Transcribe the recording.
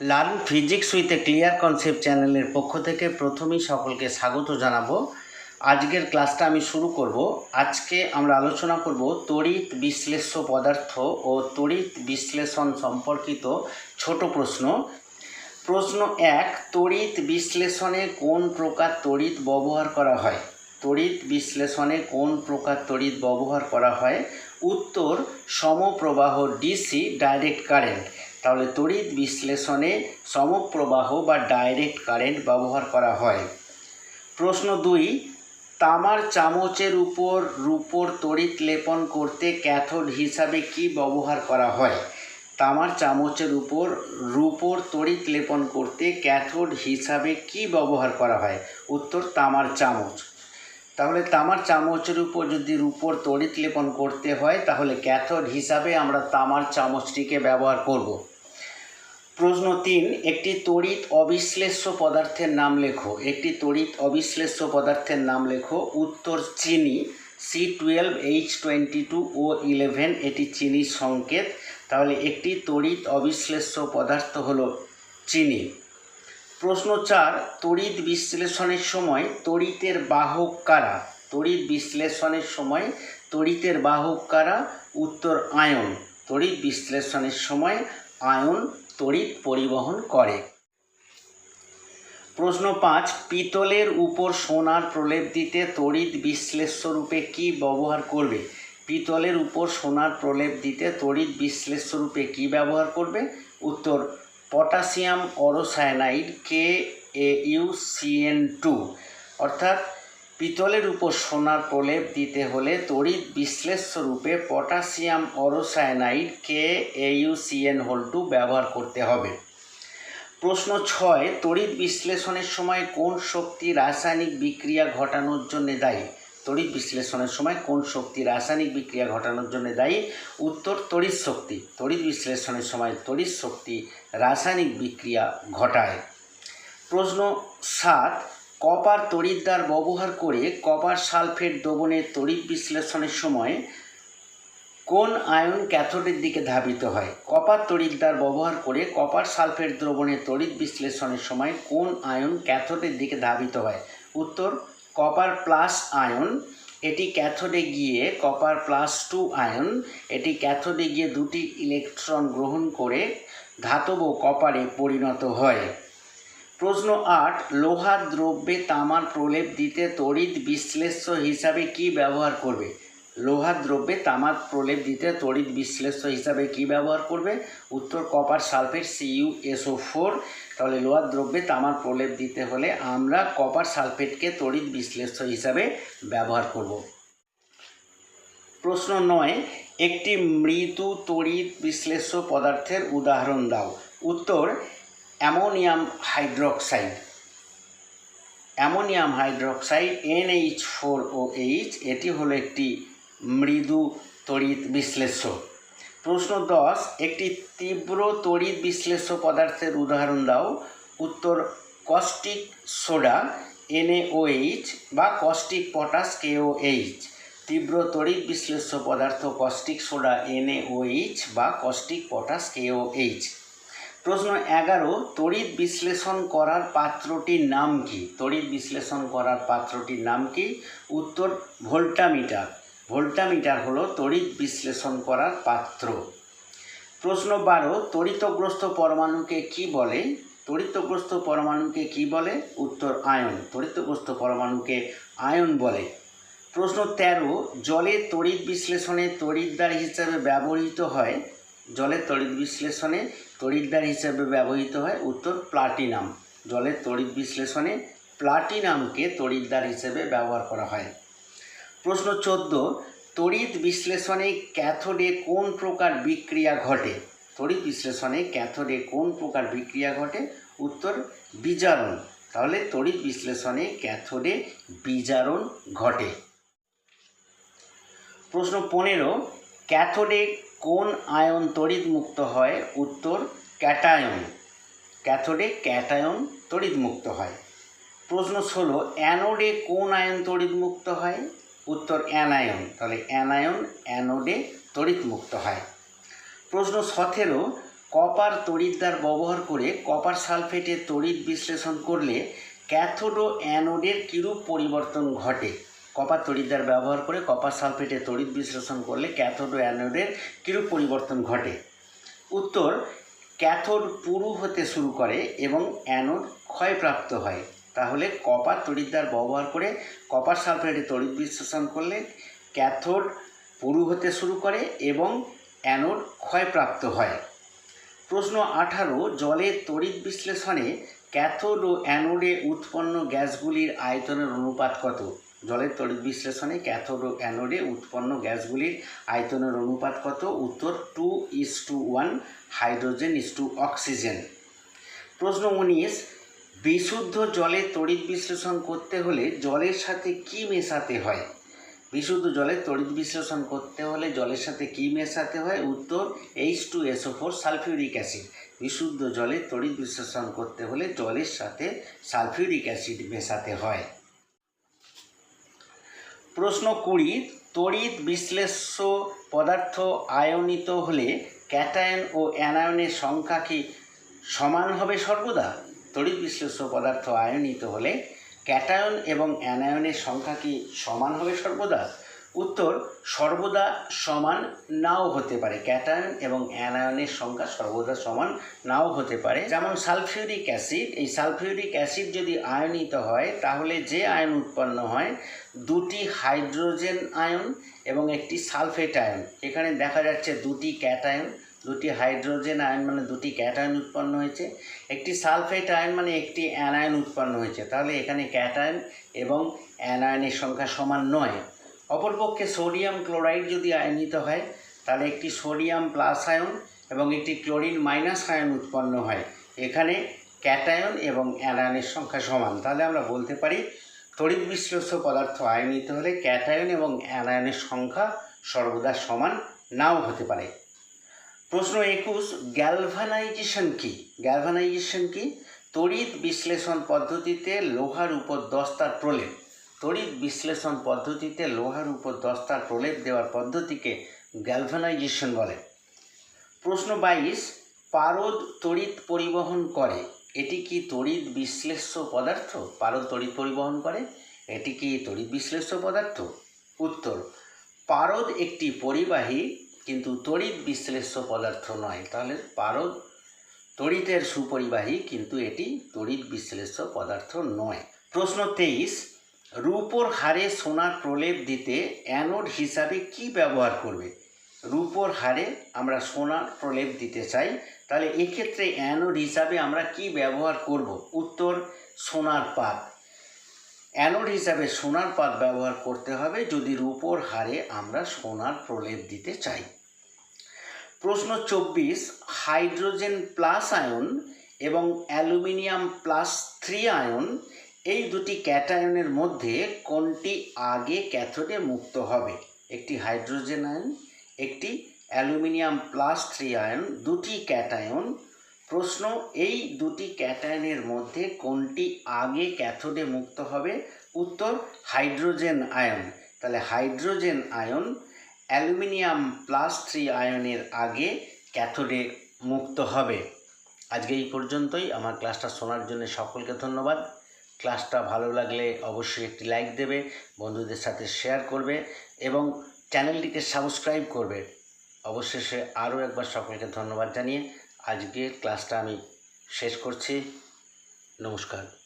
Learn physics with a clear concept চ্যানেলের পক্ষ থেকে প্রথমেই সকলকে স্বাগত জানাব। আজকের ক্লাসটা আমি শুরু করব। আজকে আমরা আলোচনা করব তড়িৎ বিশ্লেষ্য পদার্থ ও তড়িৎ বিশ্লেষণ সম্পর্কিত ছোট প্রশ্ন। প্রশ্ন এক তড়িৎ বিশ্লেষণে কোন প্রকার তড়িৎ ব্যবহার করা হয়? তড়িৎ বিশ্লেষণে কোন প্রকার তড়িৎ ব্যবহার করা হয়? উত্তর, সমপ্রবাহ ডিসি ডাইরেক্ট কারেন্ট। তাহলে তড়িৎ বিশ্লেষণে সমপ্রবাহ বা ডাইরেক্ট কারেন্ট ব্যবহার করা হয়। প্রশ্ন দুই, তামার চামচের উপর রূপোর তড়িৎ লেপন করতে ক্যাথোড হিসাবে কি ব্যবহার করা হয়? তামার চামচের উপর রূপোর তড়িৎ লেপন করতে ক্যাথোড হিসাবে কি ব্যবহার করা হয়? উত্তর, তামার চামচ। তাহলে তামার চামচের উপর যদি রূপোর তড়িৎ লেপন করতে হয়, তাহলে ক্যাথোড হিসাবে আমরা তামার চামচটিকে ব্যবহার করব। প্রশ্ন তিন, একটি তড়িৎ অবিশ্লেষ্য পদার্থের নাম লেখো। একটি তড়িৎ অবিশ্লেষ্য পদার্থের নাম লেখো। উত্তর চিনি C twelve H twenty two O eleven এটি চিনির সংকেত। তাহলে একটি তড়িৎ অবিশ্লেষ্য পদার্থ হল চিনি। প্রশ্ন চার, তড়িৎ বিশ্লেষণের সময় তড়িতের বাহক কারা? তড়িৎ বিশ্লেষণের সময় তড়িতের বাহক কারা? উত্তর আয়ন। তড়িৎ বিশ্লেষণের সময় আয়ন তড়িৎ পরিবহন করে। প্রশ্ন পাঁচ, পিতলের উপর সোনার প্রলেপ দিতে তড়িৎ বিশ্লেষ্য রূপে কী ব্যবহার করবে? পিতলের উপর সোনার প্রলেপ দিতে তড়িৎ বিশ্লেষ্য রূপে কী ব্যবহার করবে? উত্তর, potassium aurocyanide K A U CN two. অর্থাৎ পিতলের উপর সোনার প্রলেপ দিতে হলে তড়িৎ বিশ্লেষ্য রূপে potassium aurocyanide K A U CN whole two ব্যবহার করতে হবে। প্রশ্ন ছয়, তড়িৎ বিশ্লেষণের সময় কোন শক্তি রাসায়নিক বিক্রিয়া ঘটানোর জন্য দায়ী? তড়িৎ বিশ্লেষণের সময় কোন শক্তি রাসায়নিক বিক্রিয়া ঘটানোর জন্য দায়ী? উত্তর, তড়িৎ শক্তি। তড়িৎ বিশ্লেষণের সময় তড়িৎ শক্তি রাসায়নিক বিক্রিয়া ঘটায়। প্রশ্ন সাত কপার তড়িৎদ্বার ব্যবহার করে কপার সালফেট দ্রবণের তড়িৎ বিশ্লেষণের সময় কোন আয়ন ক্যাথোডের দিকে ধাবিত হয়? কপার তড়িৎদ্বার ব্যবহার করে কপার সালফেট দ্রবণের তড়িৎ বিশ্লেষণের সময় কোন আয়ন ক্যাথোডের দিকে ধাবিত হয়? উত্তর, কপার প্লাস আয়ন, এটি ক্যাথোডে গিয়ে কপার প্লাস টু আয়ন, এটি ক্যাথোডে গিয়ে দুটি ইলেকট্রন গ্রহণ করে ধাতব কপারে পরিণত হয়। প্রশ্ন আট লোহার দ্রব্যে তামার প্রলেপ দিতে তড়িৎ বিশ্লেষ্য হিসাবে কি ব্যবহার করবে? লোহার দ্রব্যে তামার প্রলেপ দিতে তড়িৎ বিশ্লেষ্য হিসাবে কি ব্যবহার করবে? উত্তর, copper sulphate CU SO four তাহলে লোহার দ্রব্যে তামার প্রলেপ দিতে হলে আমরা কপার সালফেটকে তড়িৎ বিশ্লেষ্য হিসাবে ব্যবহার করব। প্রশ্ন নয়, একটি মৃদু তড়িৎ বিশ্লেষ্য পদার্থের উদাহরণ দাও। উত্তর ammonium hydroxide. Ammonium hydroxide, NH four O H এটি হলো একটি মৃদু তড়িৎ বিশ্লেষ্য। প্রশ্ন দশ, একটি তীব্র তড়িৎ বিশ্লেষ্য পদার্থের উদাহরণ দাও। উত্তর, কস্টিক সোডা, এনএওএইচ বা কস্টিক পটাশ কেওএইচ। তীব্র তড়িৎ বিশ্লেষ্য পদার্থ কস্টিক সোডা, এনএওএইচ বা কস্টিক পটাশ কেওএইচ। প্রশ্ন এগারো, তড়িৎ বিশ্লেষণ করার পাত্রটির নাম কি? তড়িৎ বিশ্লেষণ করার পাত্রটির নাম কি? উত্তর, ভোল্টামিটার। ভোল্টামিটার হলো তড়িৎ বিশ্লেষণ করার পাত্র। প্রশ্ন বারো তড়িতগ্রস্ত পরমাণুকে কি বলে? তড়িতগ্রস্ত পরমাণুকে কি বলে? উত্তর, আয়ন। তড়িতগ্রস্ত পরমাণুকে আয়ন বলে। প্রশ্ন তেরো জলের তড়িৎ বিশ্লেষণে তড়িৎদ্বার হিসাবে ব্যবহৃত হয়? জলের তড়িৎ বিশ্লেষণে তড়িৎদ্বার হিসাবে ব্যবহৃত হয় উত্তর প্লাটিনাম। জলের তড়িৎ বিশ্লেষণে প্লাটিনামকে তড়িৎদ্বার হিসেবে ব্যবহার করা হয়। প্রশ্ন চোদ্দ, তড়িৎ বিশ্লেষণে ক্যাথোডে কোন প্রকার বিক্রিয়া ঘটে? তড়িৎ বিশ্লেষণে ক্যাথোডে কোন প্রকার বিক্রিয়া ঘটে? উত্তর, বিজারণ। তাহলে তড়িৎ বিশ্লেষণে ক্যাথোডে বিজারণ ঘটে। প্রশ্ন পনেরো, ক্যাথোডে কোন আয়ন তড়িৎ মুক্ত হয়? উত্তর, ক্যাটায়ন। ক্যাথোডে ক্যাটায়ন তড়িৎ মুক্ত হয়। প্রশ্ন ষোলো, অ্যানোডে কোন আয়ন তড়িৎ মুক্ত হয়? উত্তর, অ্যানায়ন। তাহলে অ্যানায়ন, অ্যানোডে তড়িৎ মুক্ত হয়। প্রশ্ন সতেরো, কপার তড়িৎদ্বার ব্যবহার করে কপার সালফেটের তড়িৎ বিশ্লেষণ করলে ক্যাথোড ও অ্যানোডের কিরূপ পরিবর্তন ঘটে? কপার তড়িৎদ্বার ব্যবহার করে কপার সালফেটে তড়িৎ বিশ্লেষণ করলে ক্যাথোড ও অ্যানোডের কিরূপ পরিবর্তন ঘটে? উত্তর, ক্যাথোড পুরু হতে শুরু করে এবং অ্যানোড ক্ষয়প্রাপ্ত হয়। তাহলে কপার তড়িৎদ্বার ব্যবহার করে কপার সালফেটে তড়িৎ বিশ্লেষণ করলে ক্যাথোড পুরু হতে শুরু করে এবং অ্যানোড ক্ষয়প্রাপ্ত হয়। প্রশ্ন আঠারো, জলের তড়িৎ বিশ্লেষণে ক্যাথোড ও অ্যানোডে উৎপন্ন গ্যাসগুলির আয়তনের অনুপাত কত? জলের তড়িৎ বিশ্লেষণে ক্যাথোড ও অ্যানোডে উৎপন্ন গ্যাসগুলির আয়তনের অনুপাত কত? উত্তর two is two one hydrogen is two oxygen প্রশ্ন উনিশ, বিশুদ্ধ জলে তড়িৎ বিশ্লেষণ করতে হলে জলের সাথে কি মেশাতে হয়? বিশুদ্ধ জলের তড়িৎ বিশ্লেষণ করতে হলে জলের সাথে কি মেশাতে হয়? উত্তর H two SO four sulphuric acid. বিশুদ্ধ জলের তড়িৎ বিশ্লেষণ করতে হলে জলের সাথে সালফিউরিক অ্যাসিড মেশাতে হয়। প্রশ্ন কুড়ি তড়িৎ বিশ্লেষ্য পদার্থ আয়নিত হলে ক্যাটায়ন ও অ্যানায়নের সংখ্যা কি সমান হবে সর্বদা? তড়িৎ বিশ্লেষ্য পদার্থ আয়নিত হলে ক্যাটায়ন এবং অ্যানায়নের সংখ্যা কি সমান হবে সর্বদা? উত্তর সর্বদা সমান নাও হতে পারে। ক্যাটায়ন এবং অ্যানায়নের সংখ্যা সর্বদা সমান নাও হতে পারে। যেমন সালফিউরিক অ্যাসিড, এই সালফিউরিক অ্যাসিড যদি আয়নিত হয়, তাহলে যে আয়ন উৎপন্ন হয়, দুটি হাইড্রোজেন আয়ন এবং একটি সালফেট আয়ন। এখানে দেখা যাচ্ছে দুটি ক্যাটায়ন, দুটি হাইড্রোজেন আয়ন মানে দুটি ক্যাটায়ন উৎপন্ন হয়েছে, একটি সালফেট আয়ন মানে একটি অ্যানায়ন উৎপন্ন হয়েছে। তাহলে এখানে ক্যাটায়ন এবং অ্যানায়নের সংখ্যা সমান নয়। অপরপক্ষে সোডিয়াম ক্লোরাইড যদি আয়নিত হয়, তাহলে একটি সোডিয়াম প্লাস আয়ন এবং একটি ক্লোরিন মাইনাস আয়ন উৎপন্ন হয়। এখানে ক্যাটায়ন এবং অ্যানায়নের সংখ্যা সমান। তাহলে আমরা বলতে পারি, তড়িৎ বিশ্লেষ্য পদার্থ আয়নিত হলে ক্যাটায়ন এবং অ্যানায়নের সংখ্যা সর্বদা সমান নাও হতে পারে। প্রশ্ন একুশ, গ্যালভানাইজেশন কি? গ্যালভানাইজেশন কি? তড়িৎ বিশ্লেষণ পদ্ধতিতে লোহার উপর দস্তার প্রলেপ। তড়িৎ বিশ্লেষণ পদ্ধতিতে লোহার উপর দস্তার প্রলেপ দেওয়ার পদ্ধতিকে গ্যালভানাইজেশন বলে। প্রশ্ন বাইশ, পারদ তড়িৎ পরিবহন করে, এটি কি তড়িৎ বিশ্লেষ্য পদার্থ? পারদ তড়িৎ পরিবহন করে, এটি কি তড়িৎ বিশ্লেষ্য পদার্থ? উত্তর, পারদ একটি পরিবাহী, কিন্তু তড়িৎ বিশ্লেষ্য পদার্থ নয়। তাহলে পারদ তড়িতের সুপরিবাহী, কিন্তু এটি তড়িৎ বিশ্লেষ্য পদার্থ নয়। প্রশ্ন তেইশ রূপোর হারে সোনার প্রলেপ দিতে অ্যানোড হিসাবে কি ব্যবহার করবে? রূপোর হারে আমরা সোনার প্রলেপ দিতে চাই, তাহলে এক্ষেত্রে অ্যানোড হিসাবে আমরা কি ব্যবহার করব? উত্তর, সোনার পাত। অ্যানোড হিসাবে সোনার পাত ব্যবহার করতে হবে যদি রূপোর হারে আমরা সোনার প্রলেপ দিতে চাই। প্রশ্ন চব্বিশ, হাইড্রোজেন প্লাস আয়ন এবং অ্যালুমিনিয়াম প্লাস থ্রি আয়ন এই দুটি ক্যাটায়নের মধ্যে কোনটি আগে ক্যাথোডে মুক্ত হবে? একটি হাইড্রোজেন আয়ন, একটি অ্যালুমিনিয়াম প্লাস থ্রি আয়ন, দুটি ক্যাটায়ন। প্রশ্ন, এই দুটি ক্যাটায়নের মধ্যে কোনটি আগে ক্যাথোডে মুক্ত হবে? উত্তর, হাইড্রোজেন আয়ন। তাহলে hydrogen ion aluminium plus three আয়নের আগে ক্যাথোডে মুক্ত হবে। আজকে এই পর্যন্তই। আমার ক্লাসটা শোনার জন্য সকলকে ধন্যবাদ। ক্লাসটা ভালো লাগলে অবশ্যই একটি লাইক দেবে, বন্ধুদের সাথে শেয়ার করবে এবং চ্যানেলটিকে সাবস্ক্রাইব করবে। অবশেষে আরও একবার সকলকে ধন্যবাদ জানিয়ে আজকে ক্লাসটা আমি শেষ করছি। নমস্কার।